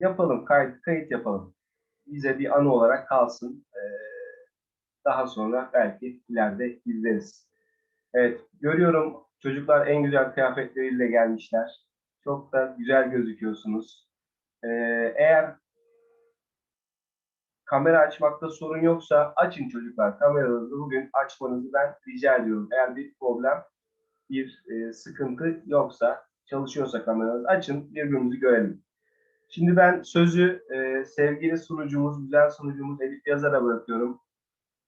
Yapalım, kayıt, kayıt yapalım. Bize bir anı olarak kalsın. Ee, daha sonra belki ileride izleriz. Evet, görüyorum çocuklar en güzel kıyafetleriyle gelmişler. Çok da güzel gözüküyorsunuz. Ee, eğer kamera açmakta sorun yoksa açın çocuklar kameranızı bugün açmanızı ben rica ediyorum. Eğer bir problem, bir e, sıkıntı yoksa, çalışıyorsa kameranız açın birbirimizi görelim. Şimdi ben sözü e, sevgili sunucumuz, güzel sunucumuz Elif Yazar'a bırakıyorum.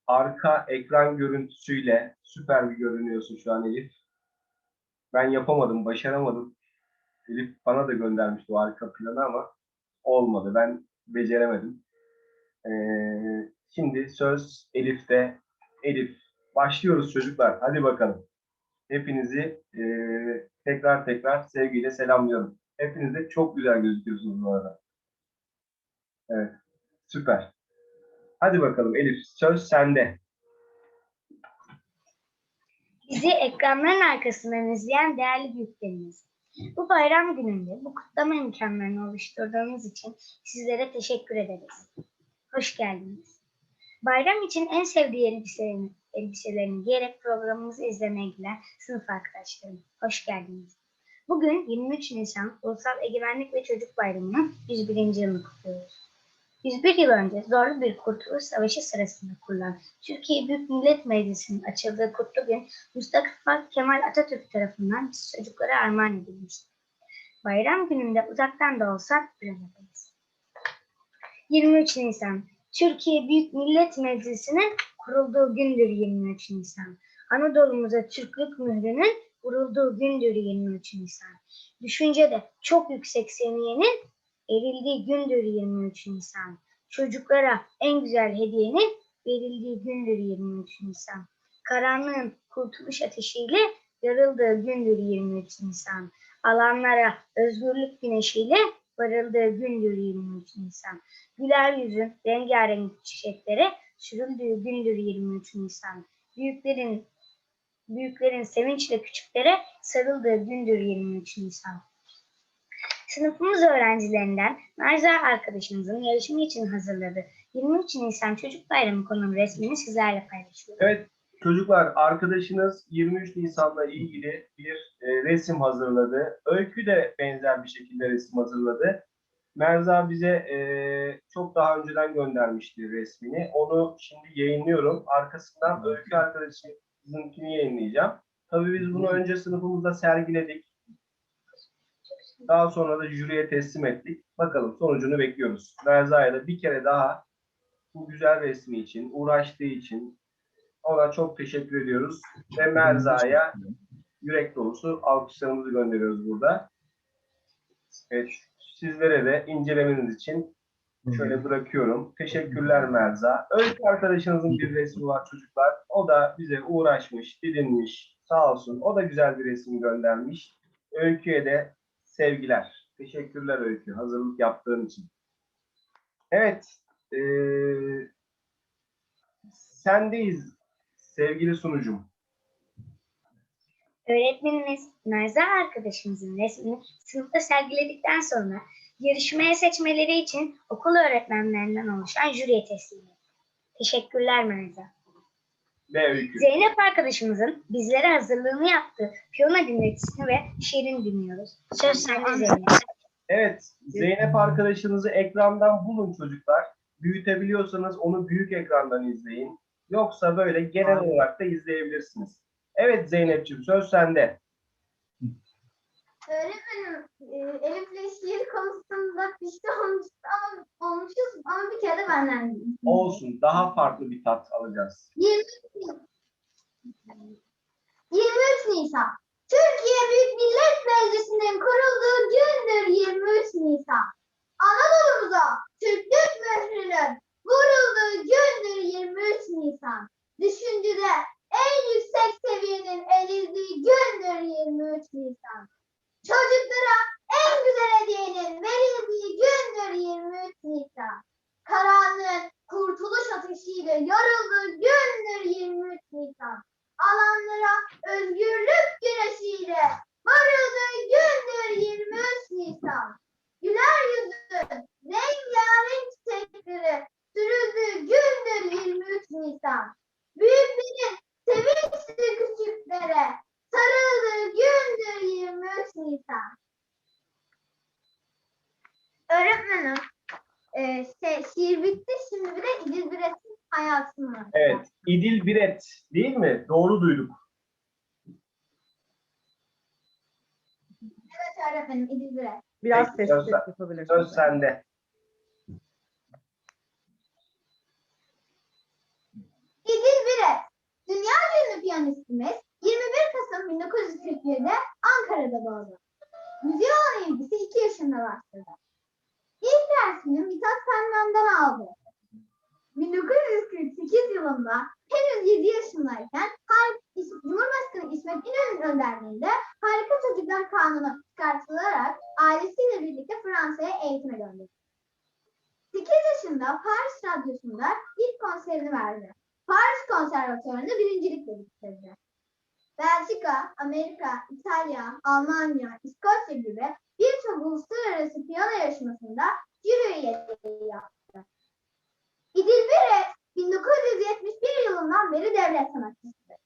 Arka ekran görüntüsüyle süper bir görünüyorsun şu an Elif. Ben yapamadım, başaramadım. Elif bana da göndermişti o arka planı ama olmadı. Ben beceremedim. Ee, şimdi söz Elif'te. Elif, başlıyoruz çocuklar. Hadi bakalım. Hepinizi e, tekrar tekrar sevgiyle selamlıyorum. Hepiniz de çok güzel gözüküyorsunuz bu arada. Evet, süper. Hadi bakalım Elif, söz sende. Bizi ekranların arkasından izleyen değerli büyüklerimiz. Bu bayram gününde bu kutlama imkanlarını oluşturduğunuz için sizlere teşekkür ederiz. Hoş geldiniz. Bayram için en sevdiği elbiselerini, elbiselerini giyerek programımızı izlemeye gelen sınıf arkadaşlarım. Hoş geldiniz. Bugün 23 Nisan Ulusal Egemenlik ve Çocuk Bayramı'nın 101. yılını kutluyoruz. 101 yıl önce zorlu bir kurtuluş savaşı sırasında kurulan Türkiye Büyük Millet Meclisi'nin açıldığı kutlu gün Mustafa Kemal Atatürk tarafından biz çocuklara armağan edilmiştir. Bayram gününde uzaktan da olsa bir aradayız. 23 Nisan Türkiye Büyük Millet Meclisi'nin kurulduğu gündür 23 Nisan. Anadolu'muza Türklük mührünün vurulduğu gündür 23 Nisan. Düşüncede çok yüksek seviyenin erildiği gündür 23 Nisan. Çocuklara en güzel hediyenin verildiği gündür 23 Nisan. Karanlığın kurtuluş ateşiyle yarıldığı gündür 23 Nisan. Alanlara özgürlük güneşiyle varıldığı gündür 23 Nisan. Güler yüzün rengarenk çiçeklere sürüldüğü gündür 23 Nisan. Büyüklerin büyüklerin sevinçle küçüklere sarıldığı gündür 23 Nisan. Sınıfımız öğrencilerinden Narza arkadaşımızın yarışma için hazırladığı 23 Nisan Çocuk Bayramı konulu resmini sizlerle paylaşıyorum. Evet çocuklar arkadaşınız 23 Nisan'la ilgili bir e, resim hazırladı. Öykü de benzer bir şekilde resim hazırladı. Merza bize e, çok daha önceden göndermişti resmini. Onu şimdi yayınlıyorum. Arkasından Öykü arkadaşımınkini yayınlayacağım. Tabii biz bunu önce sınıfımızda sergiledik. Daha sonra da jüriye teslim ettik. Bakalım sonucunu bekliyoruz. Merza'ya da bir kere daha bu güzel resmi için, uğraştığı için ona çok teşekkür ediyoruz. Ve Merza'ya yürek dolusu alkışlarımızı gönderiyoruz burada. Evet, sizlere de incelemeniz için şöyle bırakıyorum. Teşekkürler Merza. Öykü arkadaşınızın bir resmi var çocuklar. O da bize uğraşmış, didinmiş. Sağ olsun. O da güzel bir resim göndermiş. Öykü'ye de sevgiler. Teşekkürler Öykü. Hazırlık yaptığın için. Evet. eee sendeyiz sevgili sunucum. Öğretmenimiz Narza arkadaşımızın resmini sınıfta sergiledikten sonra yarışmaya seçmeleri için okul öğretmenlerinden oluşan jüriye teslim etti. Teşekkürler Narza. Öykü. Zeynep arkadaşımızın bizlere hazırlığını yaptığı piyano dinletisini ve şiirini dinliyoruz. Söz sende Zeynep. Evet, Zeynep arkadaşınızı ekrandan bulun çocuklar. Büyütebiliyorsanız onu büyük ekrandan izleyin. Yoksa böyle genel olarak da izleyebilirsiniz. Evet Zeynep'ciğim söz sende. Öğretmenim, e, Elif'le şiir konusunda pişti olmuşuz ama olmuşuz ama bir kere benden. Olsun, daha farklı bir tat alacağız. 23 23 Nisan. Türkiye Büyük Millet Meclisi'nin kurulduğu gündür 23 Nisan. Anadolu'muza Türklük mührünün vurulduğu gündür 23 Nisan. Düşüncede en yüksek seviyenin erildiği gündür 23 Nisan. Çocuklara en güzel hediyenin verildiği gündür 23 Nisan. Karanlığın kurtuluş ateşiyle yorulduğu gündür 23 Nisan. Alanlara özgürlük güneşiyle varıldığı gündür 23 Nisan. Güler yüzün Öğretmenim. E, şey, şiir bitti. Şimdi bir de İdil Biret'in hayatını var. Evet. İdil Biret değil mi? Doğru duyduk. Evet öğretmenim İdil Biret. Biraz Peki, sessiz söz- yapabilirsiniz. Söz sende. İdil Biret. Dünya ünlü piyanistimiz 21 Kasım 1941'de Ankara'da doğdu. Müziğe olan ilgisi 2 yaşında başladı. İlk dersini Mithat Fernand'dan aldı. 1948 yılında henüz 7 yaşındayken Cumhurbaşkanı İsmet İnönü'nün önderliğinde Harika Çocuklar Kanunu çıkartılarak ailesiyle birlikte Fransa'ya eğitime gönderildi. 8 yaşında Paris Radyosu'nda ilk konserini verdi. Paris Konservatuvarı'nda birincilikle bitirdi. Belçika, Amerika, İtalya, Almanya, İskoçya gibi birçok uluslararası piyano yarışmasında jüri üyeliği yaptı. İdil Biret, 1971 yılından beri devlet sanatçısıdır.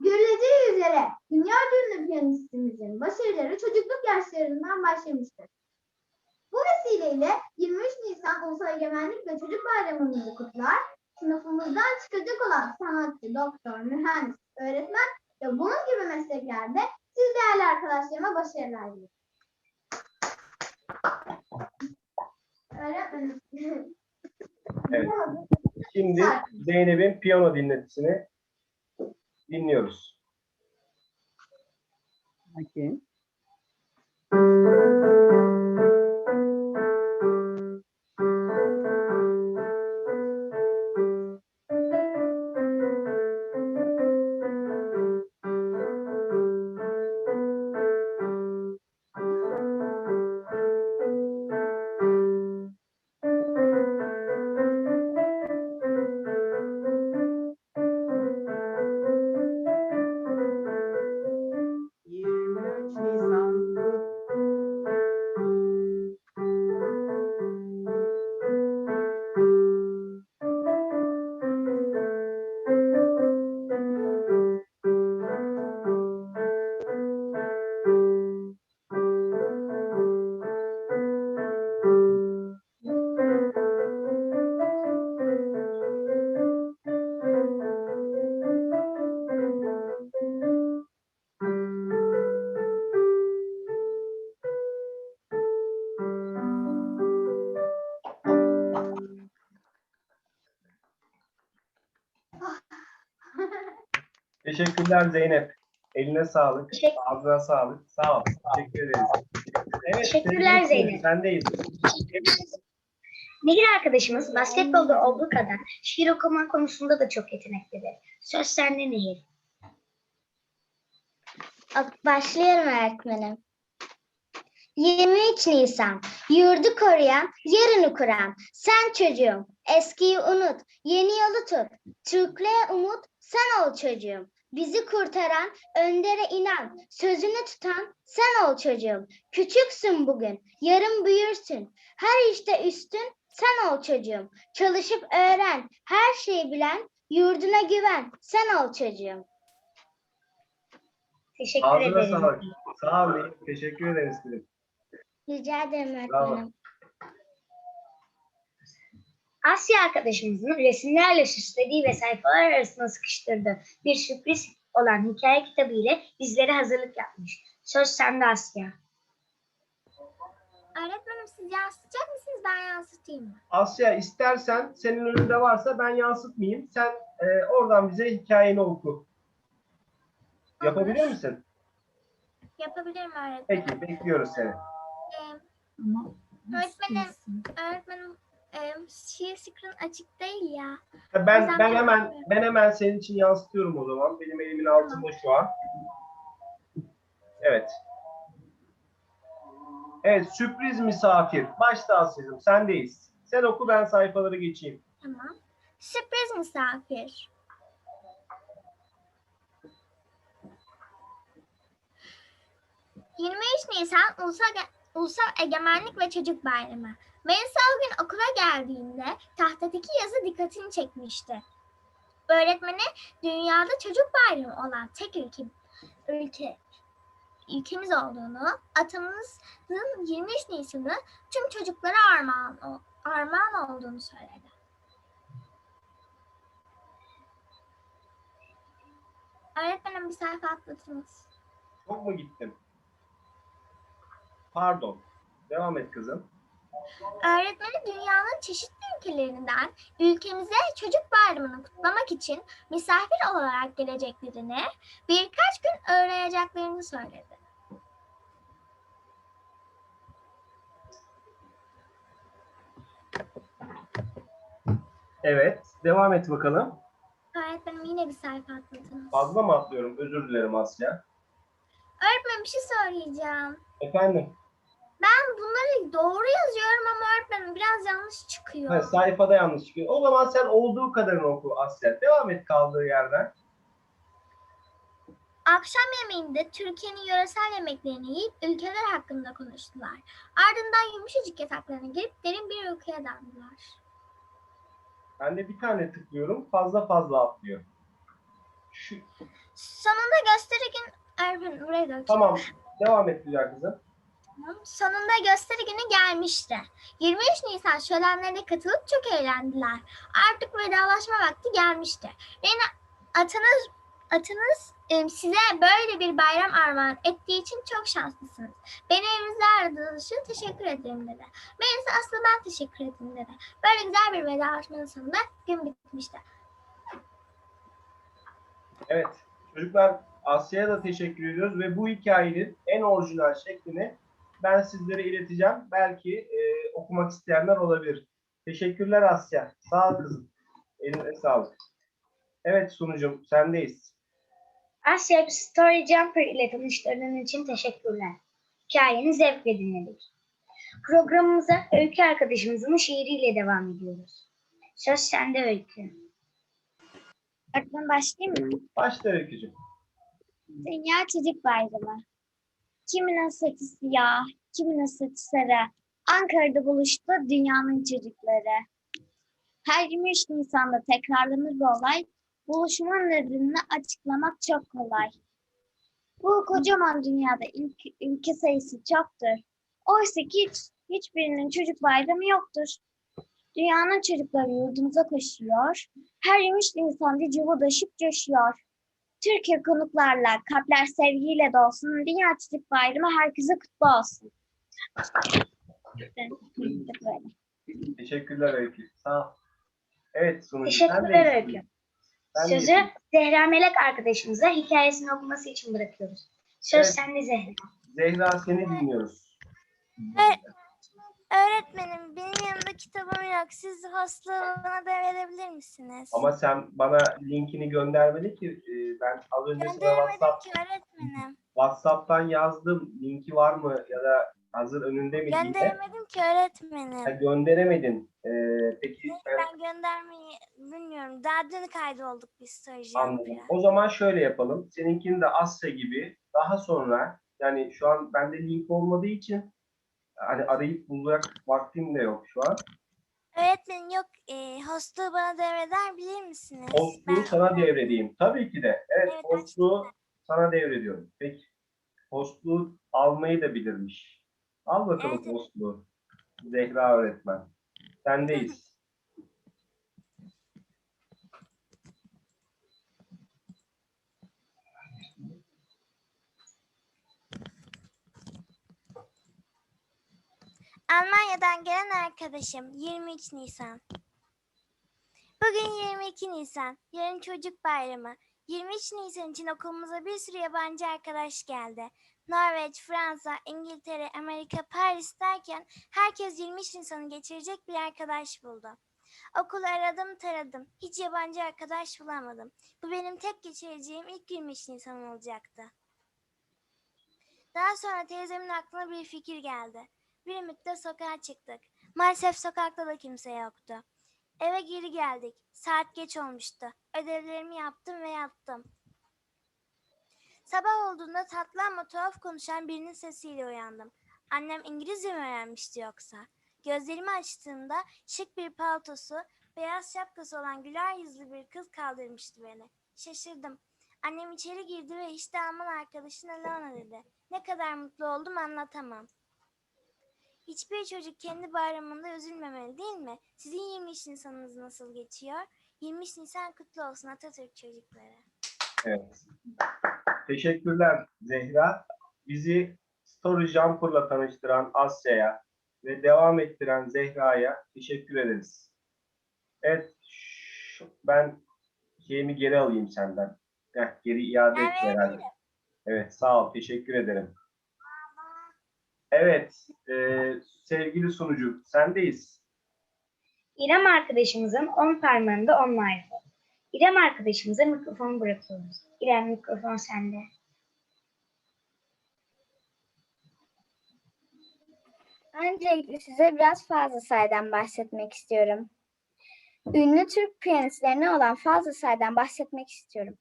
Görüleceği üzere dünya ünlü piyanistimizin başarıları çocukluk yaşlarından başlamıştır. Bu vesileyle 23 Nisan Ulusal Egemenlik ve Çocuk Bayramımızı kutlar, sınıfımızdan çıkacak olan sanatçı, doktor, mühendis, öğretmen ve bunun gibi mesleklerde siz değerli arkadaşlarıma başarılar diliyorum. Öğretmenim. Evet. Şimdi Zeynep'in piyano dinletisini dinliyoruz. Peki. Teşekkürler Zeynep. Eline sağlık. Teşekkür- Ağzına sağlık. Sağ ol. Teşekkür ederiz. Evet, Teşekkürler Zeynep. Sendeyiz. Nehir arkadaşımız basketbolda olduğu kadar şiir okuma konusunda da çok yeteneklidir. Söz sende Nehir. Başlıyorum öğretmenim. 23 Nisan. Yurdu koruyan, yarını kuran. Sen çocuğum, eskiyi unut, yeni yolu tut. Türklüğe umut, sen ol çocuğum. Bizi kurtaran, öndere inan, sözünü tutan sen ol çocuğum. Küçüksün bugün, yarın büyürsün. Her işte üstün, sen ol çocuğum. Çalışıp öğren, her şeyi bilen, yurduna güven, sen ol çocuğum. Teşekkür Ağzına ederim. sağlık. Sağ ol. Nehir. Teşekkür ederiz. Rica ederim öğretmenim. Asya arkadaşımızın resimlerle süslediği ve sayfalar arasına sıkıştırdığı bir sürpriz olan hikaye kitabı ile bizlere hazırlık yapmış. Söz sende Asya. Öğretmenim siz yansıtacak mısınız? Ben yansıtayım mı? Asya istersen senin önünde varsa ben yansıtmayayım. Sen e, oradan bize hikayeni oku. Yapabilir misin? Yapabilirim öğretmenim. Peki bekliyoruz seni. Ama Öğretmenim, öğretmenim e, şiir screen açık değil ya. Ha, Ben ben hemen ben hemen senin için yansıtıyorum o zaman. Benim elimin altında şu an. Evet. Evet sürpriz misafir. Başta Asya'cığım sendeyiz. Sen oku ben sayfaları geçeyim. Tamam. Sürpriz misafir. ...23 Nisan Ulusal, Ulusal Egemenlik ve Çocuk Bayramı. Melisa o gün okula geldiğinde tahtadaki yazı dikkatini çekmişti. Öğretmeni dünyada çocuk bayramı olan tek ülke, ülke ülkemiz olduğunu, atamızın 23 Nisan'ı tüm çocuklara armağan, armağan olduğunu söyledi. Öğretmenim bir sayfa atlatınız. Çok mu gittim? Pardon. Devam et kızım. Öğretmeni dünyanın çeşitli ülkelerinden ülkemize çocuk bayramını kutlamak için misafir olarak geleceklerini, birkaç gün öğreneceklerini söyledi. Evet. Devam et bakalım. Öğretmenim yine bir sayfa atladınız. Fazla mı atlıyorum? Özür dilerim Asya. Öğretmenim bir şey söyleyeceğim. Efendim. Ben bunları doğru yazıyorum ama öğretmenim biraz yanlış çıkıyor. Ha, sayfada yanlış çıkıyor. O zaman sen olduğu kadarını oku Asya. Devam et kaldığı yerden. Akşam yemeğinde Türkiye'nin yöresel yemeklerini yiyip ülkeler hakkında konuştular. Ardından yumuşacık yataklarına girip derin bir uykuya daldılar. Ben de bir tane tıklıyorum. Fazla fazla atlıyor. Şu, Sonunda gösteri gün... Öğretmenim buraya da tamam. Devam et güzel kızım. Sonunda gösteri günü gelmişti. 23 Nisan şölenlerine katılıp çok eğlendiler. Artık vedalaşma vakti gelmişti. Beni atınız atınız size böyle bir bayram armağan ettiği için çok şanslısınız. Beni evinizde aradığınız için teşekkür ederim dedi. Ben ise asıl ben teşekkür ederim dedi. Böyle güzel bir vedalaşmanın sonunda gün bitmişti. Evet. Çocuklar Asya'ya da teşekkür ediyoruz ve bu hikayenin en orijinal şeklini ben sizlere ileteceğim. Belki e, okumak isteyenler olabilir. Teşekkürler Asya. Sağ ol kızım. Eline sağlık. Evet sunucum sendeyiz. Asya Story Jumper ile tanıştırdığın için teşekkürler. Hikayeni zevkle dinledik. Programımıza Öykü arkadaşımızın şiiriyle devam ediyoruz. Söz sende Öykü. Öğretmen başlayayım mı? Başla Öykücüğüm. Dünya Çocuk Bayramı. Kiminin saçı siyah, kiminin saçı sarı. Ankara'da buluştu dünyanın çocukları. Her 23 Nisan'da tekrarlanır bu olay. Buluşmanın nedenini açıklamak çok kolay. Bu kocaman dünyada ilk ülke sayısı çoktur. Oysa ki hiç, hiçbirinin çocuk bayramı yoktur. Dünyanın çocukları yurdumuza koşuyor. Her 23 Nisan'da cıvıldaşıp coşuyor. Türkiye konuklarla, kalpler sevgiyle dolsun. Dünya Çocuk Bayramı herkese kutlu olsun. Teşekkürler Öykü. Sağ ol. Evet sunucu Teşekkürler. Öykü. Sözü Zehra Melek arkadaşımıza hikayesini okuması için bırakıyoruz. Söz Evet. sende Zehra. Zehra seni dinliyoruz. Evet. Öğretmenim benim yanımda kitabım yok. Siz hostluğu bana devredebilir misiniz? Ama sen bana linkini göndermedi ki e, ben az önce sana Gönderemedim WhatsApp, ki öğretmenim. WhatsApp'tan yazdım. Linki var mı ya da hazır önünde mi diye. Gönderemedim ki öğretmenim. Ha, gönderemedin. E, peki ben Ben göndermeyi bilmiyorum. Daha dün kaydolduk biz story anladım. Jumper'a. O zaman şöyle yapalım. Seninkini de Asya gibi daha sonra yani şu an bende link olmadığı için hani arayıp bulacak vaktim de yok şu an. Öğretmenim yok. E, hostluğu bana devreder bilir misiniz? Hostluğu Ben- sana devredeyim. Tabii ki de. Evet, Evet, hostluğu sana devrediyorum. Peki. Hostluğu almayı da bilirmiş. Al bakalım evet. hostluğu. Zehra öğretmen. Sendeyiz. Almanya'dan gelen arkadaşım 23 Nisan. Bugün 22 Nisan. Yarın çocuk bayramı. 23 Nisan için okulumuza bir sürü yabancı arkadaş geldi. Norveç, Fransa, İngiltere, Amerika, Paris derken herkes 23 Nisan'ı geçirecek bir arkadaş buldu. Okulu aradım taradım. Hiç yabancı arkadaş bulamadım. Bu benim tek geçireceğim ilk 23 Nisan olacaktı. Daha sonra teyzemin aklına bir fikir geldi. Bir müddet sokağa çıktık. Maalesef sokakta da kimse yoktu. Eve geri geldik. Saat geç olmuştu. Ödevlerimi yaptım ve yattım. Sabah olduğunda tatlı ama tuhaf konuşan birinin sesiyle uyandım. Annem İngilizce mi öğrenmişti yoksa? Gözlerimi açtığımda şık bir paltosu, beyaz şapkası olan güler yüzlü bir kız kaldırmıştı beni. Şaşırdım. Annem içeri girdi ve işte Alman arkadaşın Alana dedi. Ne kadar mutlu oldum anlatamam. Hiçbir çocuk kendi bayramında üzülmemeli değil mi? Sizin 23 Nisan'ınız nasıl geçiyor? 23 Nisan kutlu olsun Atatürk çocukları. Evet. Teşekkürler Zehra. Bizi Story Jumper'la tanıştıran Asya'ya ve devam ettiren Zehra'ya teşekkür ederiz. Evet, ben şeyimi geri alayım senden. Heh, geri iade et Ben herhalde. Evet, sağ ol. Teşekkür ederim. Evet, e, sevgili sunucu, sendeyiz. İrem arkadaşımızın 10 parmağında onlardı. İrem arkadaşımıza mikrofonu bırakıyoruz. İrem mikrofon sende. Öncelikle size biraz Fazıl Say'dan bahsetmek istiyorum. Ünlü Türk piyanistlerine olan Fazıl Say'dan bahsetmek istiyorum.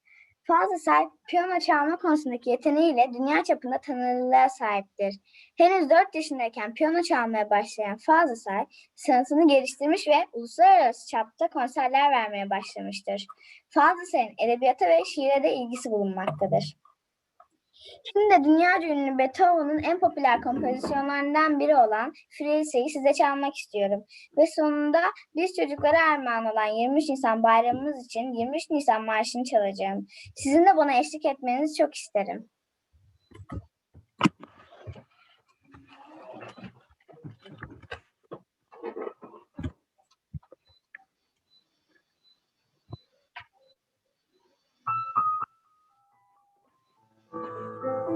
Fazıl Say, piyano çalma konusundaki yeteneğiyle dünya çapında tanınırlığa sahiptir. Henüz 4 yaşındayken piyano çalmaya başlayan Fazıl Say, sanatını geliştirmiş ve uluslararası çapta konserler vermeye başlamıştır. Fazıl Say'ın edebiyata ve şiire de ilgisi bulunmaktadır. Şimdi dünyaca ünlü Beethoven'ın en popüler kompozisyonlarından biri olan Friese'yi size çalmak istiyorum. Ve sonunda biz çocuklara armağan olan 23 Nisan bayramımız için 23 Nisan Marşı'nı çalacağım. Sizin de bana eşlik etmenizi çok isterim. Música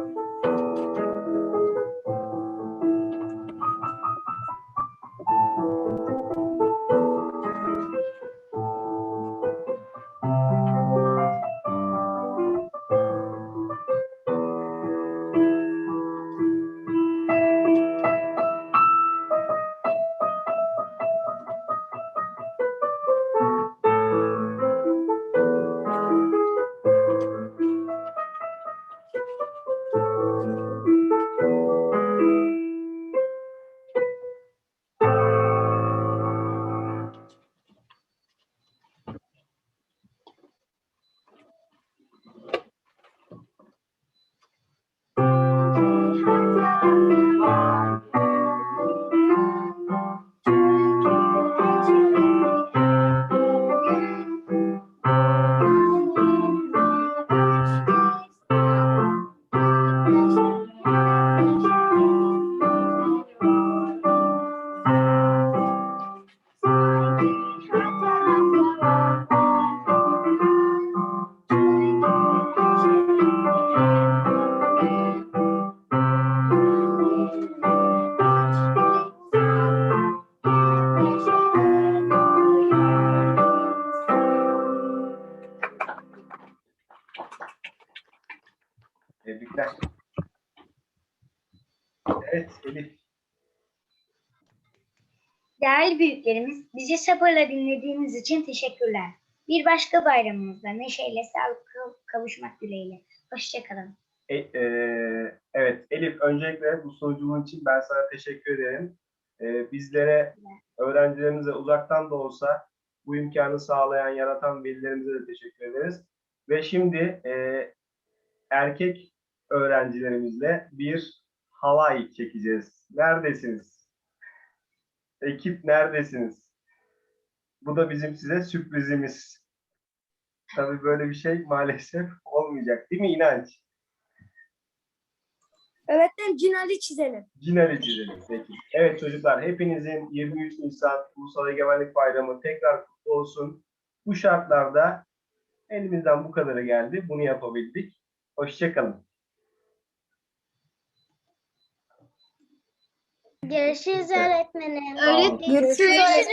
sabırla dinlediğiniz için teşekkürler. Bir başka bayramımızda neşeyle sağlıklı kavuşmak dileğiyle. Hoşçakalın. E, e, evet Elif öncelikle bu sunuculuğun için ben sana teşekkür ederim. E, bizlere, öğrencilerimize uzaktan da olsa bu imkanı sağlayan, yaratan velilerimize de teşekkür ederiz. Ve şimdi e, erkek öğrencilerimizle bir halay çekeceğiz. Neredesiniz? Ekip neredesiniz? Bu da bizim size sürprizimiz. Tabii böyle bir şey maalesef olmayacak değil mi İnanç? Öğretmenim Cinali çizelim. Cinali çizelim. Peki. Evet çocuklar hepinizin 23 Nisan Ulusal Egemenlik Bayramı tekrar kutlu olsun. Bu şartlarda elimizden bu kadarı geldi. Bunu yapabildik. Hoşçakalın. Görüşürüz öğretmenim. Öğretmenim. Görüşürüz.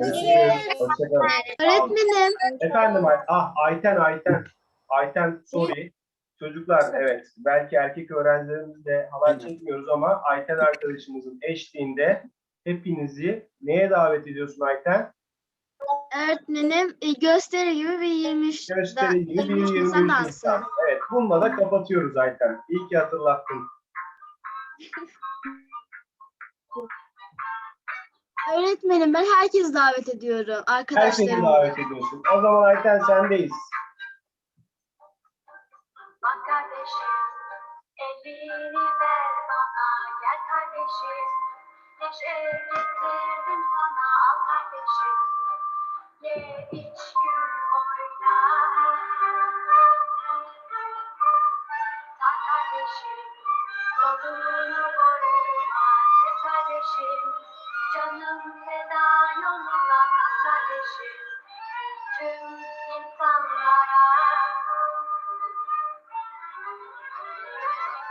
Görüşürüz. Hoşçakalın. Öğretmenim. Efendim Ay- ah Ayten Ayten. Ayten sorry. Çocuklar evet belki erkek öğrencilerimizle halay çekmiyoruz ama Ayten arkadaşımızın eşliğinde hepinizi neye davet ediyorsun Ayten? Öğretmenim e, gösteri gibi bir 23 Gösteri gibi bir 23 Nisan. Evet, bununla da kapatıyoruz Ayten. İyi ki hatırlattın. Öğretmenim ben herkes davet ediyorum. Herkesi davet ediyorsun. O zaman Ayten sendeyiz.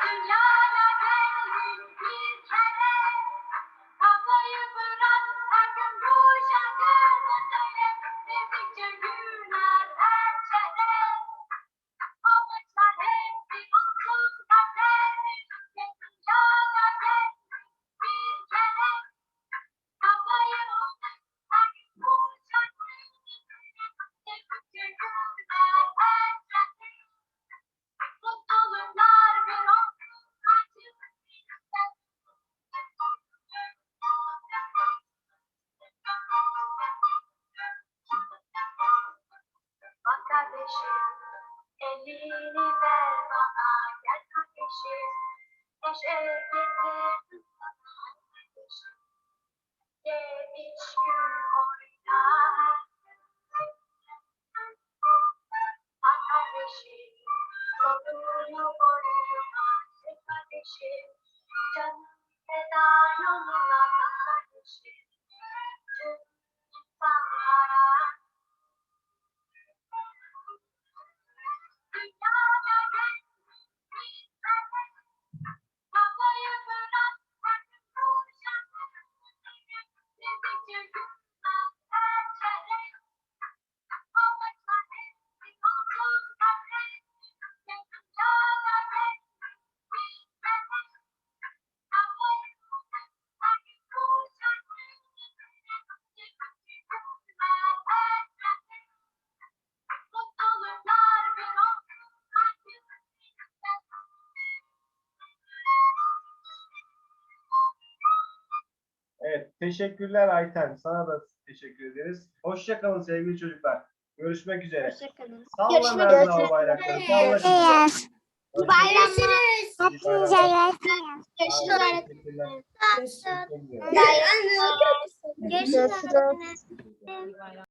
Hallelujah. and Teşekkürler Ayten. Sana da teşekkür ederiz. Hoşçakalın sevgili çocuklar. Görüşmek üzere. Hoşçakalın. Görüşmek üzere. Görüşmek üzere. Bu bayramlar. Hepinize gelsin. Görüşürüz. Görüşürüz. Görüşürüz.